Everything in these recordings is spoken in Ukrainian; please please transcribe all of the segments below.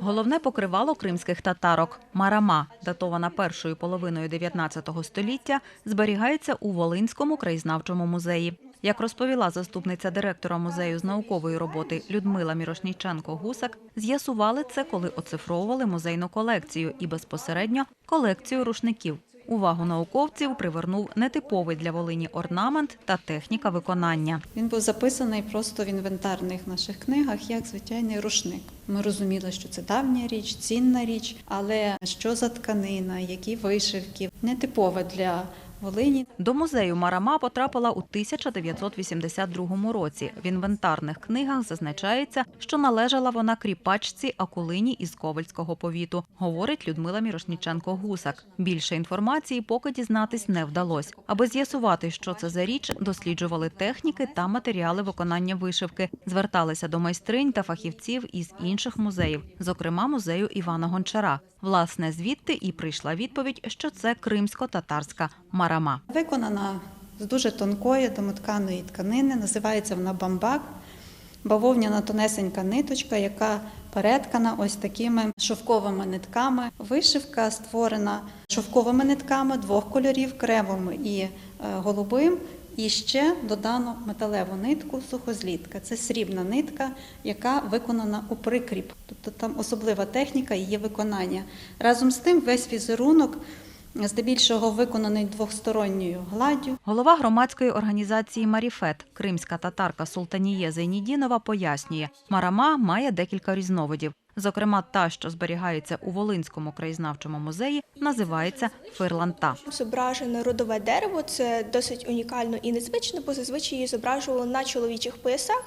Головне покривало кримських татарок марама, датована першою половиною 19 століття, зберігається у Волинському краєзнавчому музеї. Як розповіла заступниця директора музею з наукової роботи Людмила Мірошніченко-Гусак, з'ясували це, коли оцифровували музейну колекцію і безпосередньо колекцію рушників. Увагу науковців привернув нетиповий для Волині орнамент та техніка виконання. Він був записаний просто в інвентарних наших книгах як звичайний рушник. Ми розуміли, що це давня річ, цінна річ, але що за тканина, які вишивки, нетипове для Волині. До музею Марама потрапила у 1982 році. В інвентарних книгах зазначається, що належала вона кріпачці Акулині із Ковальського повіту, говорить Людмила Мірошніченко-Гусак. Більше інформації поки дізнатись не вдалось. Аби з'ясувати, що це за річ, досліджували техніки та матеріали виконання вишивки, зверталися до майстринь та фахівців із інших музеїв, зокрема музею Івана Гончара. Власне, звідти і прийшла відповідь, що це кримсько-татарська марама. Виконана з дуже тонкої домотканої тканини, називається вона бамбак. Бавовняна тонесенька ниточка, яка переткана ось такими шовковими нитками. Вишивка створена шовковими нитками двох кольорів кремовим і е, голубим. І ще додано металеву нитку сухозлітка. Це срібна нитка, яка виконана у прикріп. Тобто там особлива техніка її виконання. Разом з тим весь візерунок здебільшого виконаний двосторонньою гладдю. Голова громадської організації Маріфет, кримська татарка Султаніє Зейнідінова, пояснює, марама має декілька різновидів. Зокрема, та, що зберігається у Волинському краєзнавчому музеї, називається фирланта. Зображене родове дерево це досить унікально і незвично, бо зазвичай її зображували на чоловічих поясах,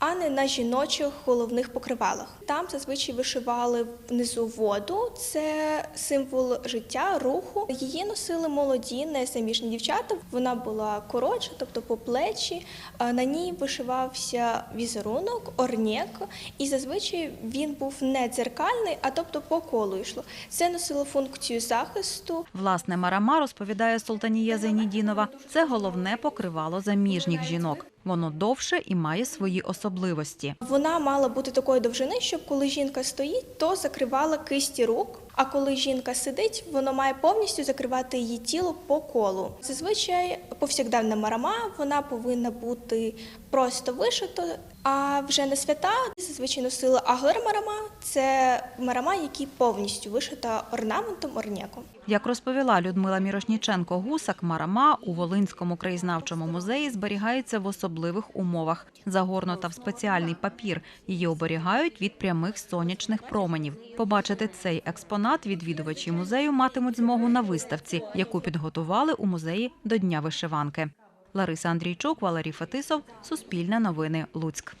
а не на жіночих головних покривалах. Там зазвичай вишивали внизу воду, це символ життя, руху. Її носили молоді, незаміжні дівчата. Вона була коротша, тобто по плечі. На ній вишивався візерунок, орнєк, і зазвичай він був не дзеркальний, а тобто по колу йшло. Це носило функцію захисту. Власне, марама, розповідає Султаніє Зейнідінова, це головне покривало заміжніх жінок. Воно довше і має свої особливості. Вона мала бути такої довжини, щоб коли жінка стоїть, то закривала кисті рук. А коли жінка сидить, воно має повністю закривати її тіло по колу. Зазвичай повсякденна марама вона повинна бути просто вишита. А вже на свята зазвичай носили аглер-марама. Це марама, які повністю вишита орнаментом орняком. Як розповіла Людмила Мірошніченко-Гусак, марама у Волинському краєзнавчому музеї зберігається в особливих умовах. Загорнута в спеціальний папір. Її оберігають від прямих сонячних променів. Побачити цей експонат відвідувачі музею матимуть змогу на виставці, яку підготували у музеї до Дня вишиванки. Лариса Андрійчук, Валерій Фетисов, Суспільне новини, Луцьк.